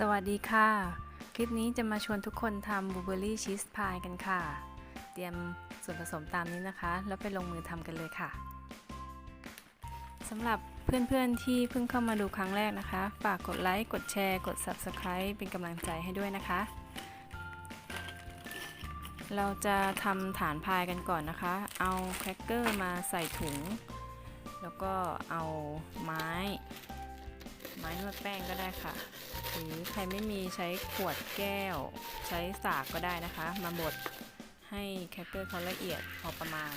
สวัสดีค่ะ คลิปนี้จะมาชวนทุกคนทำบลูเบอร์รี่ชีสพายกันค่ะ เตรียมส่วนผสมตามนี้นะคะ แล้วไปลงมือทำกันเลยค่ะสำหรับเพื่อนๆที่เพิ่งเข้ามาดูครั้งแรกนะคะ ฝากกดไลค์ กดแชร์ กด Subscribe เป็นกำลังใจให้ด้วยนะคะ เราจะทำฐานพายกันก่อนนะคะ เอาแครกเกอร์มาใส่ถุง แล้วก็เอาไม้ ไม้นวดแป้งก็ได้ค่ะ หรือใครไม่มีใช้ขวดแก้ว ใช้สากก็ได้นะคะ มาบดให้แครกเกอร์เขาละเอียดพอประมาณ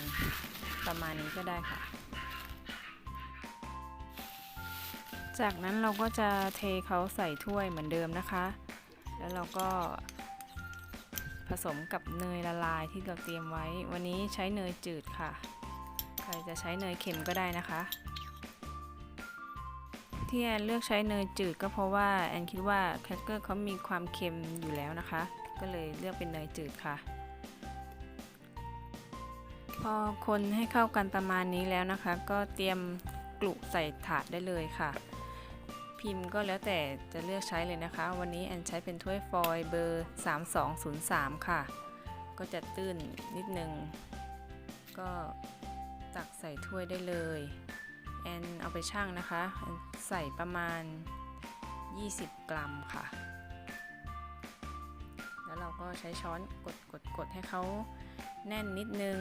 ประมาณนี้ก็ได้ค่ะ จากนั้นเราก็จะเทเขาใส่ถ้วยเหมือนเดิมนะคะ แล้วเราก็ผสมกับเนยละลายที่เราเตรียมไว้ วันนี้ใช้เนยจืดค่ะ ใครจะใช้เนยเค็มก็ได้นะคะ ที่แอนเลือกใช้เนยจืดก็เพราะว่าแอนคิดว่าแครกเกอร์เขามีความเค็มอยู่แล้วนะคะ ก็เลยเลือกเป็นเนยจืดค่ะ พอคนให้เข้ากันประมาณนี้แล้วนะคะ ก็เตรียมกลุใส่ถาดได้เลยค่ะ พิมพ์ก็แล้วแต่จะเลือกใช้เลยนะคะ วันนี้แอนใช้เป็นถ้วยฟอยล์เบอร์ 3203 ค่ะ ก็จะตื้นนิดนึง ก็ตักใส่ถ้วยได้เลย แอนเอาไปชั่งนะคะใส่ประมาณ 20 กรัมค่ะ แล้วเราก็ใช้ช้อนกดกดกดให้เขาแน่นนิดนึง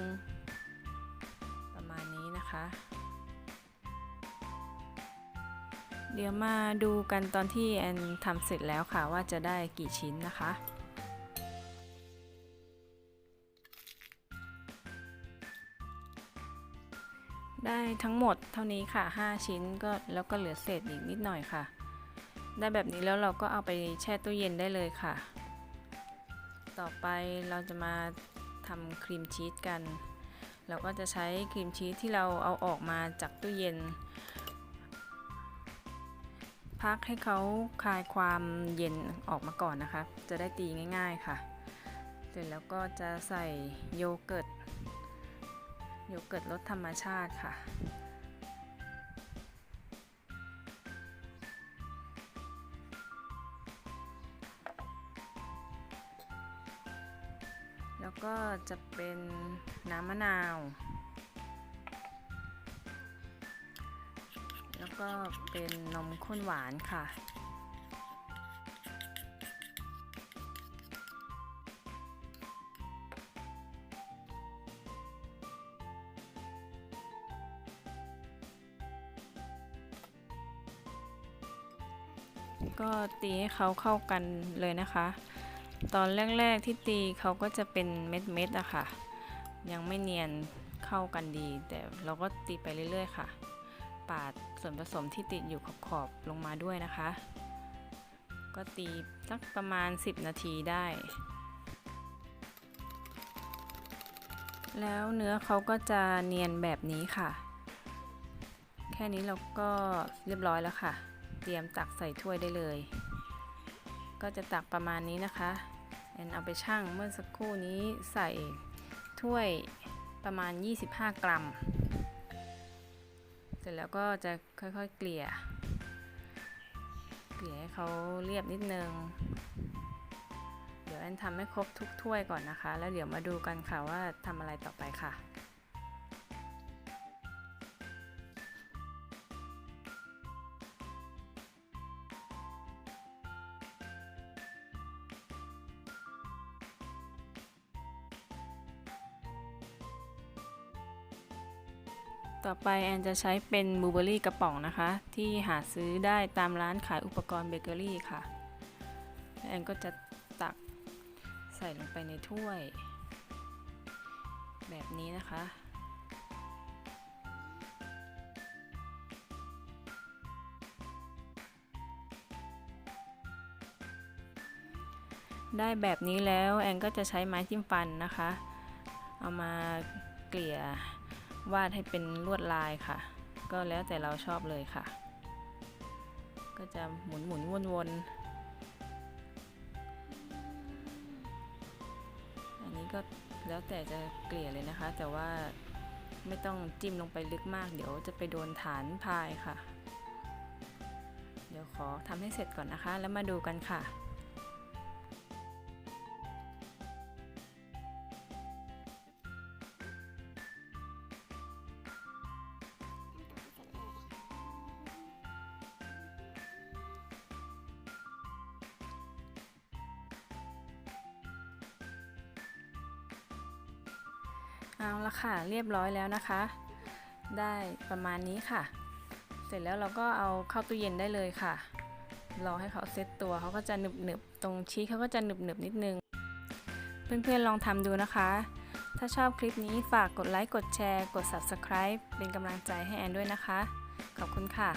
ประมาณนี้นะคะ เดี๋ยวมาดูกันตอนที่แอนทำเสร็จแล้วค่ะว่าจะได้กี่ชิ้นนะคะ ได้ทั้งหมดเท่านี้ค่ะ 5 ชิ้นก็แล้วก็เหลือเศษอีกนิดหน่อยค่ะ ได้แบบนี้แล้วเราก็เอาไปแช่ตู้เย็นได้เลยค่ะ ต่อไปเราจะมาทำครีมชีสกัน เราก็จะใช้ครีมชีสที่เราเอาออกมาจากตู้เย็น พักให้เขาคลายความเย็นออกมาก่อนนะคะ จะได้ตีง่าย ๆค่ะ เสร็จแล้วก็จะใส่โยเกิร์ต โยเกิร์ตรสธรรมชาติค่ะ แล้วก็จะเป็นน้ำมะนาว แล้วก็เป็นนมข้นหวานค่ะ ก็ตีให้เขาเข้ากันเลยนะคะ ตอนแรกๆที่ตีเขาก็จะเป็นเม็ดๆอะค่ะ ยังไม่เนียนเข้ากันดี แต่เราก็ตีไปเรื่อย ๆ ค่ะ ปาดส่วนผสมที่ติดอยู่ขอบๆลงมาด้วยนะคะ ก็ตีสักประมาณ 10 นาทีได้ แล้วเนื้อเขาก็จะเนียนแบบนี้ค่ะ แค่นี้เราก็เรียบร้อยแล้วค่ะ เตรียมตักใส่ถ้วยได้เลย ก็จะตักประมาณนี้นะคะแอนเอาไปชั่งเมื่อสักครู่นี้ใส่ถ้วยประมาณ 25 กรัม เสร็จแล้วก็จะค่อยๆเกลี่ย เกลี่ยให้เขาเรียบนิดนึง เดี๋ยวแอนทำให้ครบทุกถ้วยก่อนนะคะ แล้วเดี๋ยวมาดูกันค่ะว่าทำอะไรต่อไปค่ะ ต่อไปแอนจะใช้เป็นบลูเบอรี่กระป๋องนะคะ ที่หาซื้อได้ตามร้านขายอุปกรณ์เบเกอรี่ค่ะ แอนก็จะตักใส่ลงไปในถ้วย แบบนี้นะคะได้แบบนี้แล้วแอนก็จะใช้ไม้จิ้มฟันนะคะ เอามาเกลี่ย วาดให้เป็นลวดลายค่ะ ก็แล้วแต่เราชอบเลยค่ะ ก็จะหมุนหมุนวนวนอันนี้ก็แล้วแต่จะเกลี่ยเลยนะคะ แต่ว่าไม่ต้องจิ้มลงไปลึกมาก เดี๋ยวจะไปโดนฐานพายค่ะ เดี๋ยวขขอทำให้เสร็จก่อนนะคะ แล้วมาดูกันค่ะ เอาละค่ะเรียบร้อยแล้วนะคะ ได้ประมาณนี้ค่ะ เสร็จแล้วเราก็เอาเข้าตู้เย็นได้เลยค่ะ รอให้เขาเซตตัวเขาก็จะหนึบหนึบตรงชี้เขาก็จะหนึบหนึบนิดนึง เพื่อนๆลองทำดูนะคะ ถ้าชอบคลิปนี้ฝากกดไลค์กดแชร์ กด Subscribe เป็นกำลังใจให้แอนด้วยนะคะ ขอบคุณค่ะ